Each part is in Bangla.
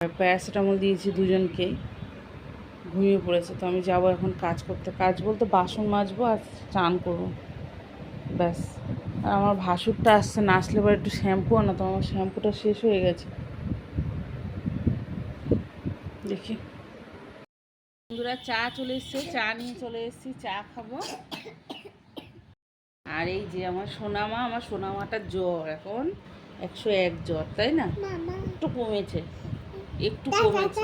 প্যারাসিটামল দিয়েছি দুজনকেই ঘুমিয়ে পড়েছে। তো আমি যাব এখন কাজ করতে। কাজ বলতে বাসন মাজবো আর চান করব। ব্যাস। আর আমার ভাসুরটা আসছে না আসলে পরে একটু শ্যাম্পু আনা তো আমার শ্যাম্পুটা শেষ হয়ে গেছে। দেখি। বন্ধুরা চা চলে এসছে। চা নিয়ে চলে এসেছি। চা খাব। আর এই যে আমার সোনামা আমার সোনামাটার জ্বর এখন। একশো এক জ্বর তাই না? একটু কমেছে। একটু কমেছে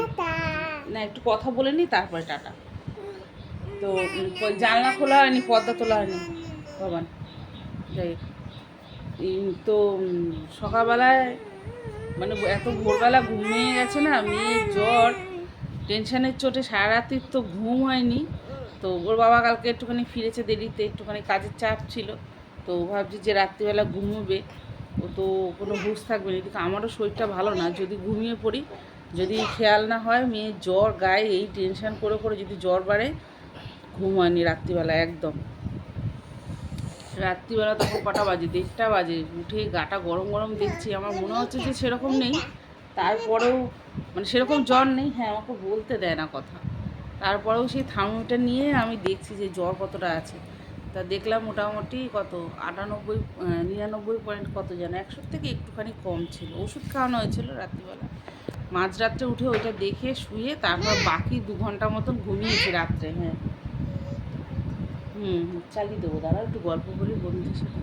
না একটু কথা বলে নি তারপরে টাটা। তো জানলা খোলা হয়নি পর্দা তোলা হয়নি। ভগবান যাই তো সকালবেলায় মানে এত ভোরবেলা ঘুমিয়ে গেছে না মেয়ে জ্বর। টেনশনের চোটে সারা রাত্রির তো ঘুম হয়নি। তো ওর বাবা কালকে একটুখানি ফিরেছে দেরিতে একটুখানি কাজের চাপ ছিল। তো ভাবছি যে রাত্রিবেলা ঘুমোবে। ও তো কোনো হুঁশ থাকবে না কিন্তু আমারও শরীরটা ভালো না। যদি ঘুমিয়ে পড়ি যদি খেয়াল না হয়, মেয়ের জ্বর গায়ে এই টেনশন করে করে যদি জ্বর বাড়ে, ঘুম হয়নি রাত্রিবেলা একদম। রাত্রিবেলা তখন কটা বাজে? দেড়টা বাজে। উঠে গাটা গরম গরম দেখছি। আমার মনে হচ্ছে যে সেরকম নেই। তারপরেও মানে সেরকম জ্বর নেই। হ্যাঁ আমাকে বলতে দেয় না কথা। তারপরেও সেই থার্মোমিটার নিয়ে আমি দেখছি যে জ্বর কতটা আছে। তা দেখলাম মোটামুটি কত? আটানব্বই নিরানব্বই পয়েন্ট কত যেন? একশোর থেকে একটুখানি কম ছিল। ওষুধ খাওয়ানো হয়েছিল রাত্রিবেলা। মাঝরাত্রে উঠে ওইটা দেখে শুয়ে তারপর বাকি দু ঘণ্টা মতন ঘুমিয়েছি রাত্রে হ্যাঁ। হুম চালিয়ে দেবো দাঁড়া একটু গল্প করি বন্ধুদের সাথে।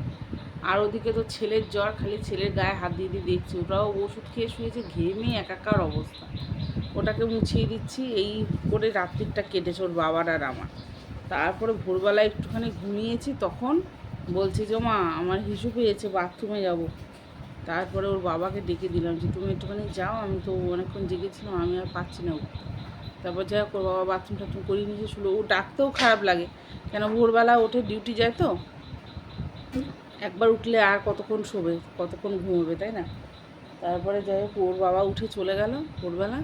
আর ওদিকে তো ছেলের জ্বর, খালি ছেলের গায়ে হাত দিয়ে দিয়ে দেখছি ওটাও ওষুধ খেয়ে শুয়েছে, ঘেমে একাকার অবস্থা। ওটাকে মুছিয়ে দিচ্ছি, এই করে রাত্রিটা কেটেছে ওর বাবার আর আমার। তারপরে ভোরবেলা একটুখানি ঘুমিয়েছি, তখন বলছি যে, মা, আমার হিসু পেয়েছে, বাথরুমে যাব। তারপরে ওর বাবাকে ডেকে দিলাম যে, তুমি একটুখানি যাও, আমি তো অনেকক্ষণ জেগেছিলাম, আমি আর পাচ্ছি না তারপর যাই হোক, ওর বাবা বাথরুম টাথরুম করিয়ে নিয়ে শুলো ও ডাকতেও খারাপ লাগে, কেন ভোরবেলা ওঠে ডিউটি যায় তো। একবার উঠলে আর কতক্ষণ শোবে, কতক্ষণ ঘুমোবে, তাই না? তারপরে যাই হোক, ওর বাবা উঠে চলে গেল ভোরবেলা।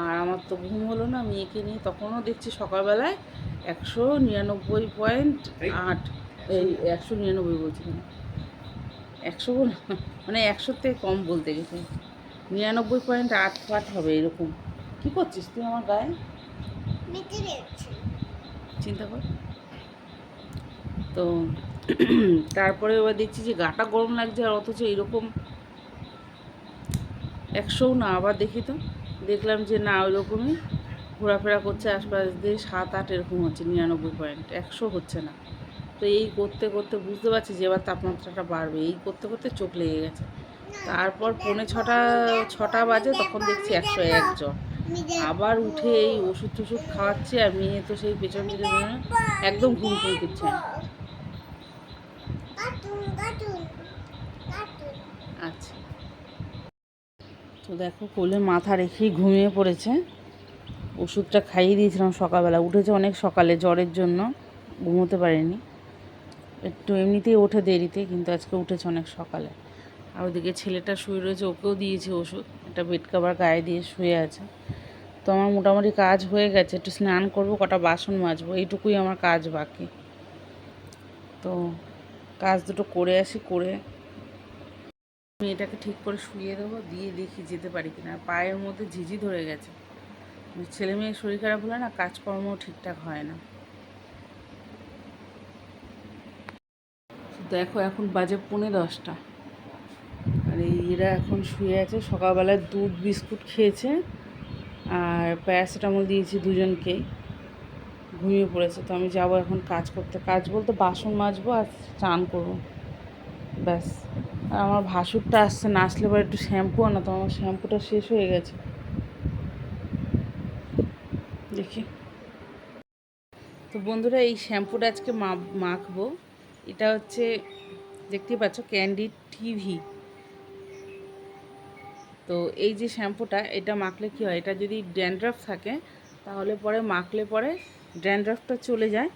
আর আমার তো ঘুম হলো না, মেয়েকে নিয়ে তখনও দেখছি সকালবেলায় একশো নিরানব্বই পয়েন্ট আট, এই একশো নিরানব্বই বলছি কেন? একশো মানে একশোর থেকে কম বলতে গেছে নিরানব্বই পয়েন্ট আট ফাট হবে এরকম। কী করছিস তুই আমার গায়ে? চিন্তা কর। তো তারপরে এবার দেখছি যে গাটা গরম লাগছে আর অথচ এরকম একশোও না, আবার দেখি তো। দেখলাম যে না ওই রকমই ঘোরাফেরা করছে আশপাশ দিয়ে সাত আট এরকম হচ্ছে, নিরানব্বই পয়েন্ট একশো হচ্ছে না। তো এই করতে করতে বুঝতে পারছি যে এবার তাপমাত্রাটা বাড়বে। এই করতে করতে চোখ লেগে গেছে। তারপর পৌনে ছটা ছটা বাজে তখন দেখছি একশো এক জ্বর আবার উঠে এই ওষুধ টষুধ খাওয়াচ্ছে আর মেয়ে তো সেই পেছন পেছন একদম ঘুম ঘুম করছে। আচ্ছা। তো দেখো কোলে মাথা রেখেই ঘুমিয়ে পড়েছে। ওষুধটা খাইয়ে দিয়েছিলাম সকালবেলা। উঠেছে অনেক সকালে, জ্বরের জন্য। ঘুমোতে পারেনি। একটু এমনিতেই ওঠে দেরিতে, কিন্তু আজকে উঠেছে অনেক সকালে। আর ওদিকে ছেলেটা শুয়ে রয়েছে, ওকেও দিয়েছে ওষুধ, একটা বেড কাভার গায়ে দিয়ে শুয়ে আছে। তো আমার মোটামুটি কাজ হয়ে গেছে, একটু স্নান করব, কটা বাসন মাজবো, এইটুকুই আমার কাজ বাকি। তো কাজ দুটো করে আসি, করে মেয়েটাকে ঠিক করে শুয়ে দেবো, দিয়ে দেখি যেতে পারি কিনা। পায়ের মধ্যে ঝিঝি ধরে গেছে। ছেলে মেয়ের শরীর খারাপ হলে না কাজকর্ম ঠিকঠাক হয় না। দেখো এখন বাজে পৌনে দশটা। আর এরা এখন শুয়ে আছে সকালবেলায় দুধ, বিস্কুট খেয়েছে আর প্যারাসিটামল দিয়েছি দুজনকেই ঘুমিয়ে পড়েছে, তো আমি যাব এখন কাজ করতে। কাজ বলতে বাসন মাজবো আর চান করব। ব্যাস। আর আমার ভাসুরটা আসছে, না আসলে পরে একটু শ্যাম্পু আনা, তো আমার শ্যাম্পুটা শেষ হয়ে গেছে। দেখি। তো বন্ধুরা, এই শ্যাম্পুটা আজকে মাখবো। এটা হচ্ছে, দেখতেই পাচ্ছ ক্যান্ডি টিভি তো এই যে শ্যাম্পুটা, এটা মাখলে কি হয়? এটা যদি ড্যান্ড্রাফ থাকে, তাহলে পরে মাখলে পরে ড্যান্ড্রাফটা চলে যায়।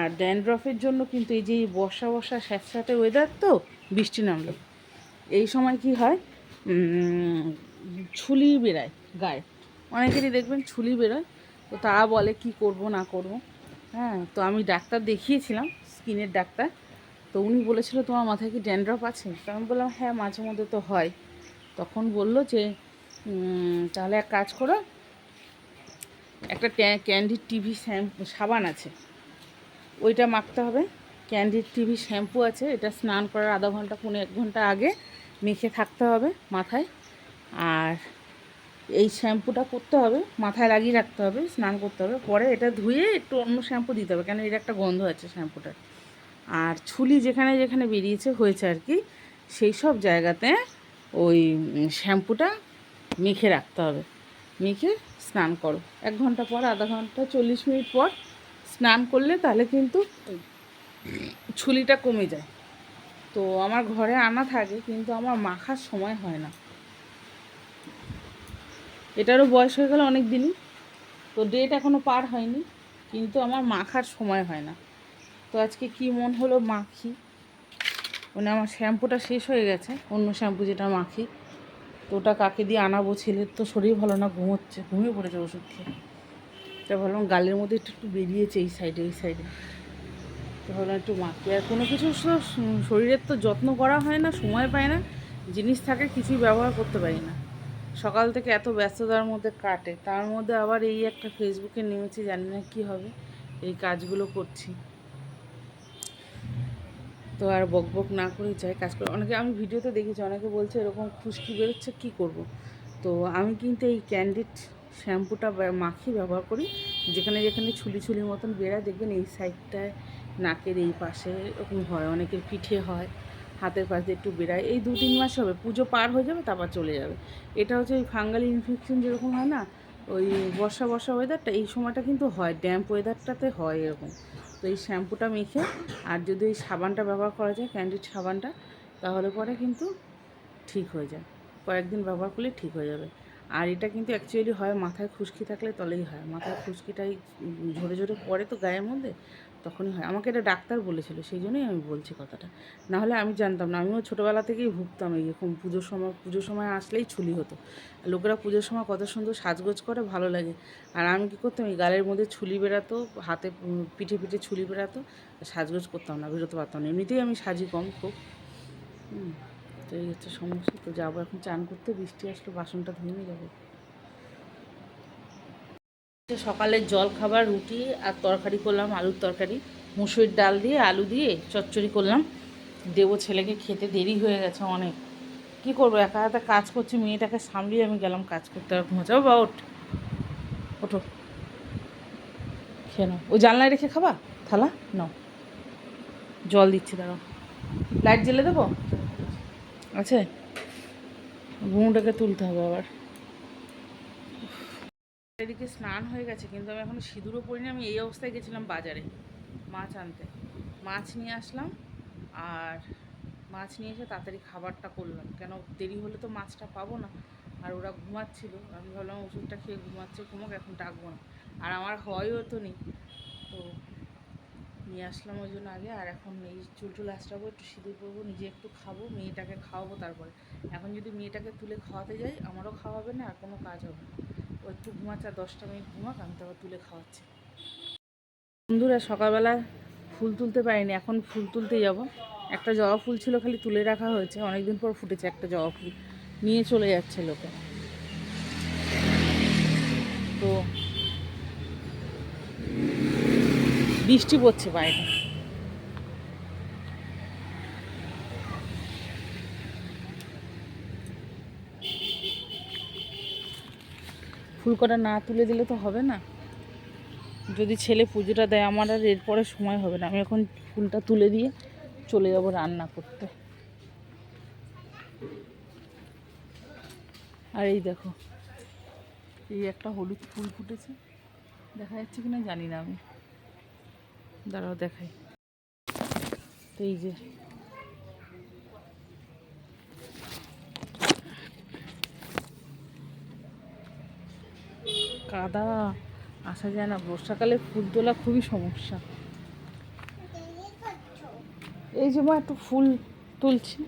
আর ড্যান্ড্রফের জন্য কিন্তু এই যে বর্ষা বর্ষা স্যাঁতস্যাঁতে ওয়েদার তো, বৃষ্টি নামলো। এই সময় কি হয়? ছুলি বেরায় গায়ে। অনেকেরই দেখবেন ছুলি বেরোয়। তো তারা বলে কি করব, না করব। হ্যাঁ তো আমি ডাক্তার দেখিয়েছিলাম। স্কিনের ডাক্তার। তো উনি বলেছিল, তোমার মাথায় কি ড্যান্ড্রফ আছে? তো আমি বললাম হ্যাঁ মাঝে মধ্যে তো হয়। তখন বলল যে তাহলে এক কাজ করো, একটা ক্যান্ডির টিভি শ্যাম্পু, সাবান আছে, ওইটা মাখতে হবে। ক্যান্ডির টিভি শ্যাম্পু আছে, এটা স্নান করার আধা ঘণ্টা পনেরো এক ঘণ্টা আগে মেখে থাকতে হবে মাথায়। আর এই শ্যাম্পুটা করতে হবে, মাথায় লাগিয়ে রাখতে হবে, স্নান করতে হবে। পরে এটা ধুয়ে একটু অন্য শ্যাম্পু দিতে হবে, কেন এর একটা গন্ধ আছে শ্যাম্পুটার। আর ছুলি যেখানে যেখানে বেরিয়েছে হয়েছে আর কি, সেই সব জায়গাতে ওই শ্যাম্পুটা মেখে রাখতে হবে। মেখে স্নান করো। এক ঘণ্টা পর, আধা ঘণ্টা, চল্লিশ মিনিট পর স্নান করলে তাহলে কিন্তু ছুলিটা কমে যায়। তো আমার ঘরে আনা থাকে, কিন্তু আমার মাখার সময় হয় না। এটারও বয়স হয়ে গেল অনেক দিনই। তো ডেট এখনও পার হয়নি, কিন্তু আমার মাখার সময় হয় না। তো আজকে কি মন হলো মাখি? মানে আমার শ্যাম্পুটা শেষ হয়ে গেছে, অন্য শ্যাম্পু যেটা মাখি। তো ওটা কাকে দিয়ে আনাবো? ছেলের তো শরীর ভালো না, ঘুমোচ্ছে, ঘুমিয়ে পড়েছে ওষুধ খেয়ে। তা ভাবলাম গালের মধ্যে একটু একটু বেরিয়েছে এই সাইডে এই সাইডে তো ভাবলাম একটু মাখি। আর কোনো কিছু শরীরের তো যত্ন করা হয় না, সময় পায় না, জিনিস থাকে কিছুই ব্যবহার করতে পারি না। সকাল থেকে এত ব্যস্ততার মধ্যে কাটে, তার মধ্যে আবার এই একটা ফেসবুকে নেমেছি, জানি না কী হবে, এই কাজগুলো করছি। তো আর বক বক না করে যাই কাজ করে। অনেকে আমি ভিডিওতে দেখেছি, অনেকে বলছে এরকম খুশকি বেরোচ্ছে, কী করব? তো আমি কিন্তু এই ক্যান্ডিড শ্যাম্পুটা মাখি ব্যবহার করি। যেখানে যেখানে ছুলি ছুলি মতন বেড়ায় দেখবেন এই সাইডটায় নাকের এই পাশে এরকম হয়, অনেকের পিঠে হয়, হাতের পাশে একটু বেড়ায় এই দু তিন মাস হবে, পুজো পার হয়ে যাবে, তারপর চলে যাবে। এটা হচ্ছে ওই ফাঙ্গালি ইনফেকশন যেরকম হয় না, ওই বর্ষা বর্ষা ওয়েদারটা এই সময়টা কিন্তু হয় ড্যাম্প ওয়েদারটাতে হয় এরকম। তো এই শ্যাম্পুটা মেখে আর যদি এই সাবানটা ব্যবহার করা যায় ক্যান্ডিড সাবানটা, তাহলে পরে কিন্তু ঠিক হয়ে যায়। কয়েকদিন ব্যবহার করলে ঠিক হয়ে যাবে। আর এটা কিন্তু অ্যাকচুয়ালি হয়, মাথায় খুশকি থাকলে তলেই হয়। মাথায় খুশকিটাই ঝরে ঝরে পড়ে তো গায়ের মধ্যে তখনই হয়। আমাকে এটা ডাক্তার বলেছিল, সেই জন্যই আমি বলছি কথাটা। না হলে আমি জানতাম না। আমিও ছোটোবেলা থেকেই ভুগতাম এইরকম পুজোর সময় পুজোর সময় আসলেই ছুলি হতো। লোকেরা পুজোর সময় কত সুন্দর সাজগোজ করে, ভালো লাগে। আর আমি কী করতাম, এই গালের মধ্যে ছুলি বেরাতো হাতে পিঠে পিঠে ছুলি বেরাতো সাজগোজ করতাম না, বেরোতে পারতাম না। এমনিতেই আমি সাজি কম খুব। তো এই হচ্ছে সমস্যা। তো যাব এখন, চান করতে, বৃষ্টি আসলো, বাসনটা ধুয়ে যাব। সকালে জল খাবার, রুটি আর তরকারি করলাম, আলুর তরকারি। মুসুরির ডাল দিয়ে, আলু দিয়ে চচ্চড়ি করলাম। দেবো ছেলেকে খেতে দেরি হয়ে গেছে অনেক। কি করব, একা হাতে কাজ করছি, মেয়েটাকে সামলিয়ে আমি গেলাম কাজ করতে। আর ঘুমাচাও বা ওঠ। ওঠো। খেয়ে নাও। ওই জানলায় রেখে খাবা? থালা? নাও। জল দিচ্ছি, দাঁড়াও। লাইট জ্বেলে দেবো? আছে? ঘুমটাকে তুলতে হবে আবার। এদিকে স্নান হয়ে গেছে, কিন্তু আমি এখন সিঁদুরও পরিনি। আমি এই অবস্থায় গেছিলাম বাজারে মাছ আনতে। মাছ নিয়ে আসলাম আর মাছ নিয়ে এসে তাড়াতাড়ি খাবারটা করলাম। কেন দেরি হলে তো মাছটা পাবো না। আর ওরা ঘুমাচ্ছিল। আমি ভাবলাম ওষুধটা খেয়ে ঘুমাচ্ছে ঘুমোক, এখন ডাকবো না। আর আমার হয়ও তো নেই। তো নিয়ে আসলাম ওই জন্য আগে। আর এখন এই চুল টুল আঁচড়াবো, একটু সিঁদুর পরবো, নিজে একটু খাব, মেয়েটাকে খাওয়াবো তারপরে। এখন যদি মেয়েটাকে তুলে খাওয়াতে যাই, আমারও খাওয়াবে না, আর কোনো কাজ হবে না। ও একটু ঘুমাচ্ছে দশটা মিনিট ঘুমাক, আমি তারপর তুলে খাওয়াচ্ছি। বন্ধুরা, সকালবেলা ফুল তুলতে পারিনি, এখন ফুল তুলতে যাব। একটা জবা ফুল ছিল খালি তুলে রাখা হয়েছে, অনেকদিন পর ফুটেছে একটা জবা ফুল। নিয়ে চলে যাচ্ছে লোকে। তো বৃষ্টি পড়ছে বাইরে ফুল কটা না তুলে দিলে তো হবে না। যদি ছেলে পুজোটা দেয়, আমার আর এরপরে সময় হবে না। আমি এখন ফুলটা তুলে দিয়ে চলে যাব রান্না করতে। আর এই দেখো, এই একটা হলুদ ফুল ফুটেছে। দেখা যাচ্ছে কিনা জানি না আমি। দাঁড়াও দেখাই। তো এই যে কাদা আসা যায় না। বর্ষাকালে ফুল তোলা খুবই সমস্যা। এই যে মা, একটু ফুল তুলছি।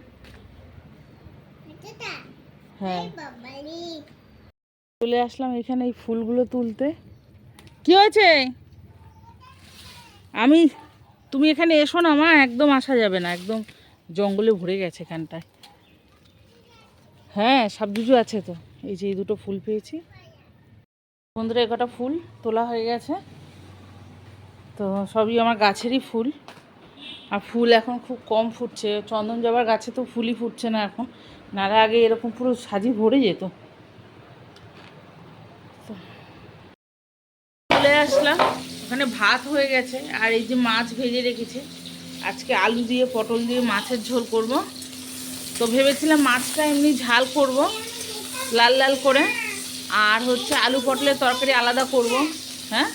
হ্যাঁ। চলে আসলাম এখানে এই ফুলগুলো তুলতে। কি হয়েছে? আমি, তুমি এখানে এসো না মা, একদম আসা যাবে না। একদম জঙ্গলে ভরে গেছে এখানটায়। হ্যাঁ সাবজুজু আছে তো। এই যে এই দুটো ফুল পেয়েছি। বন্ধুরা একটা ফুল তোলা হয়ে গেছে। তো সবই আমার গাছেরই ফুল। আর ফুল এখন খুব কম ফুটছে। চন্দন জবার গাছে তো ফুলই ফুটছে না এখন। নাহলে আগে এরকম পুরো সাজি ভরে যেত। চলে আসলাম। ওখানে ভাত হয়ে গেছে। আর এই যে মাছ ভেজে রেখেছে। আজকে আলু দিয়ে, পটল দিয়ে মাছের ঝোল করব। তো ভেবেছিলাম মাছটা এমনি ঝাল করব। লাল লাল করে। আর হচ্ছে আলু পটলের তরকারি আলাদা করব হ্যাঁ?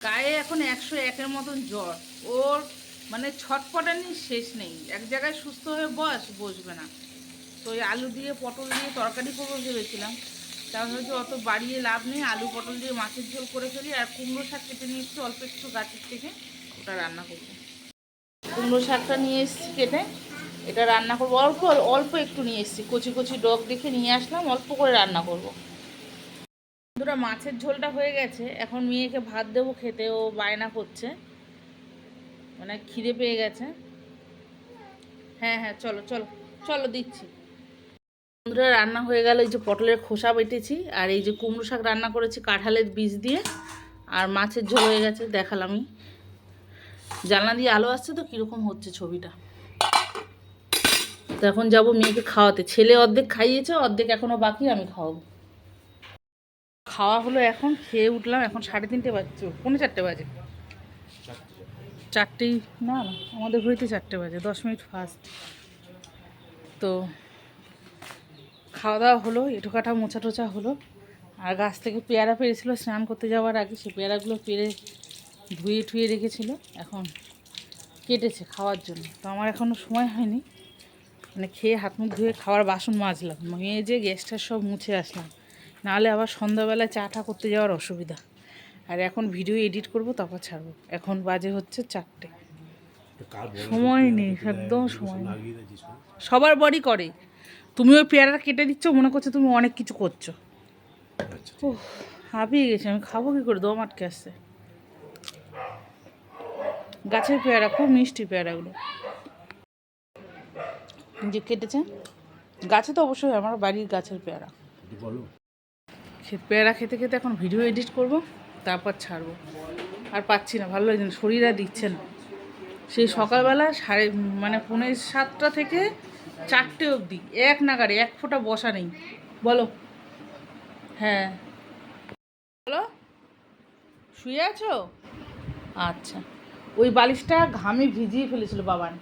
গায়ে এখন একশো একের মতন জ্বর। ওর মানে ছটপটানি শেষ নেই। এক জায়গায় সুস্থ হয়ে বস, বসবে না। তো ওই আলু দিয়ে পটল দিয়ে তরকারি করব ভেবেছিলাম। তাহলে হচ্ছে অত বাড়িয়ে লাভ নেই। আলু পটল দিয়ে মাছের ঝোল করে ফেলি আর কুমড়ো শাক কেটে নিয়ে এসেছি, অল্প একটু গাছের থেকে ওটা রান্না করব। কুমড়ো শাকটা নিয়ে এসেছি কেটে, এটা রান্না করব। অল্প অল্প একটু নিয়ে এসেছি। কচি কচি ডগ দেখে নিয়ে আসলাম, অল্প করে রান্না করব। বন্ধুরা, মাছের ঝোলটা হয়ে গেছে। এখন মেয়েকে ভাত দেবো, খেতে ও বায়না করছে। মানে খিদে পেয়ে গেছে। হ্যাঁ হ্যাঁ চলো চলো চলো, দিচ্ছি। বন্ধুরা, রান্না হয়ে গেল। এই যে পটলের খোসা বেটেছি, আর এই যে কুমড়ো শাক রান্না করেছি কাঁঠালের বীজ দিয়ে। আর মাছের ঝোল হয়ে গেছে দেখালামই জানলা দিয়ে আলো আসছে তো, কীরকম হচ্ছে ছবিটা। তো এখন যাব মেয়েকে খাওয়াতে। ছেলে অর্ধেক খাইয়েছে, অর্ধেক এখনও বাকি, আমি খাওয়াবো। খাওয়া হলো এখন, খেয়ে উঠলাম, এখন সাড়ে তিনটে বাজছে, পৌনে চারটে বাজে। চারটেই, না আমাদের ঘড়িতে চারটে বাজে, দশ মিনিট ফার্স্ট তো খাওয়া দাওয়া হলো, এঁটো কাটা মোছা টোচা হলো, আর গাছ থেকে পেয়ারা পেরেছিল স্নান করতে যাওয়ার আগে, সে পেয়ারাগুলো পেরে ধুয়ে ঠুয়ে রেখেছিল, এখন কেটেছে খাওয়ার জন্য। তো আমার এখনও সময় হয়নি মানে খেয়ে হাত মুখ ধুয়ে খাওয়ার বাসন মাজলাম মেয়ে যে গ্যাসটা সব মুছে আসলাম। নাহলে আবার সন্ধ্যাবেলায় চাটা করতে যাওয়ার অসুবিধা। আর এখন ভিডিও এডিট করব তারপর ছাড়বো। এখন বাজে হচ্ছে চারটে। সময় নেই একদম সময় নেই। সবার বডি করে। তুমি ওই পেয়ারা কেটে দিচ্ছ মনে করছ তুমি অনেক কিছু করছ। ও হাঁপিয়ে গেছি আমি। খাব কী করে? দম আটকে আসছে। গাছের পেয়ারা খুব মিষ্টি পেয়ারাগুলো। যে কেটেছে। গাছে তো অবশ্যই আমার বাড়ির গাছের পেয়ারা। পেয়ারা খেতে খেতে এখন ভিডিও এডিট করব, তারপর ছাড়বো। আর পাচ্ছি না, ভালো লাগছে না, শরীর আর দিচ্ছে না। সেই সকালবেলা সাড়ে মানে পৌনে সাতটা থেকে চারটে অবধি, এক নাগারে এক ফোঁটা বসা নেই। বলো। হ্যাঁ। বলো। শুয়ে আছো? আচ্ছা। ওই বালিশটা ঘামে ভিজিয়ে ফেলেছিল বাবান।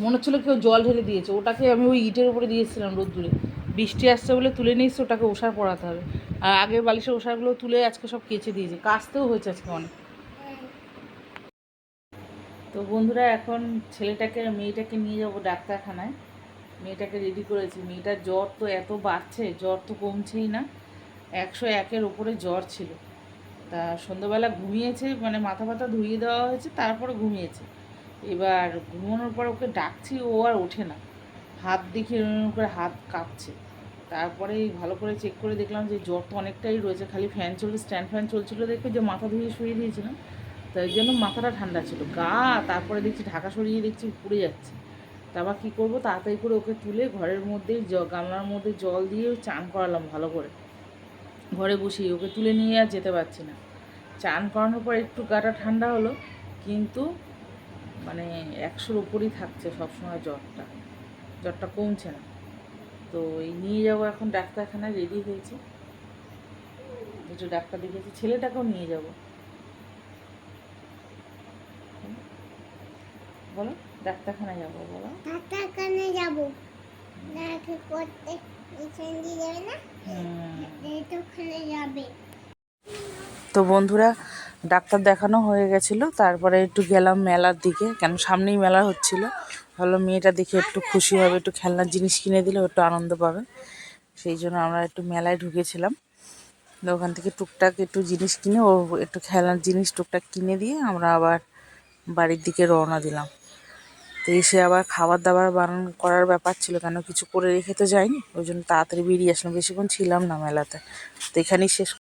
মনে হচ্ছিল কেউ জল ঢেলে দিয়েছে। ওটাকে আমি ওই ইটের উপরে দিয়েছিলাম রোদ্দুরে। বৃষ্টি আসছে বলে তুলে নিয়ে এসছে ওটাকে ওষার পড়াতে হবে। আর আগের বালিশের ওষারগুলো তুলে আজকে সব কেচে দিয়েছে। কাচতেও হয়েছে আজকে অনেক। তো বন্ধুরা, এখন ছেলেটাকে, মেয়েটাকে নিয়ে যাব ডাক্তারখানায়। মেয়েটাকে রেডি করেছি। মেয়েটার জ্বর তো এত বাড়ছে, জ্বর তো কমছেই না। একশো একের ওপরে জ্বর ছিল। তা সন্ধ্যাবেলা ঘুমিয়েছে মানে মাথা ফাথা ধুইয়ে দেওয়া হয়েছে, তারপরে ঘুমিয়েছে। এবার ঘুমানোর পর ওকে ডাকছি, ও আর ওঠে না। হাত দেখে করে হাত কাঁপছে। তারপরে ভালো করে চেক করে দেখলাম যে জ্বর তো অনেকটাই রয়েছে, খালি ফ্যান চলছে স্ট্যান্ড ফ্যান চলছিল দেখে যে মাথা ধুয়ে শুয়ে দিয়েছিলাম। তাই জন্য মাথাটা ঠান্ডা ছিল, গা তারপরে দেখছি ঢাকা সরিয়ে দেখছি পুড়ে যাচ্ছে। তারপর কী করব, তাড়াতাড়ি করে ওকে তুলে ঘরের মধ্যে জ, গামলার মধ্যে জল দিয়ে চান করালাম ভালো করে। ঘরে বসিয়ে ওকে তুলে নিয়ে আর যেতে পারছি না। চান করানোর পর একটু গাটা ঠান্ডা হলো, কিন্তু মানে একশোর ওপরই থাকছে সবসময় জ্বরটা। জ্বরটা কমছে না। তো এই নিয়ে যাব এখন ডাক্তারখানায় রেডি হয়েছে। একটু ডাক্তার দেখেছি ছেলেটাকেও নিয়ে যাব। বলো ডাক্তারখানায় যাব বলো। ডাক্তারখানে যাব। ডাক্তার করতে এখানে যাবে না? তো যাবে। তো বন্ধুরা ডাক্তার দেখানো হয়ে গেছিল তারপরে একটু গেলাম মেলার দিকে কেন সামনেই মেলা হচ্ছিল। ভালো মেয়েটা দেখে একটু খুশি হবে, একটু খেলনার জিনিস কিনে দিলে একটু আনন্দ পাবে। সেই জন্য আমরা একটু মেলায় ঢুকেছিলাম। ওখান থেকে টুকটাক একটু জিনিস কিনে ও একটু খেলনার জিনিস টুকটাক কিনে দিয়ে আমরা আবার বাড়ির দিকে রওনা দিলাম। তো এসে আবার খাবার দাবার বানান করার ব্যাপার ছিল, কেন কিছু করে রেখে তো যাইনি। ওই জন্য তাড়াতাড়ি বেরিয়ে আসলাম। বেশিক্ষণ ছিলাম না মেলাতে। তো এখানেই শেষ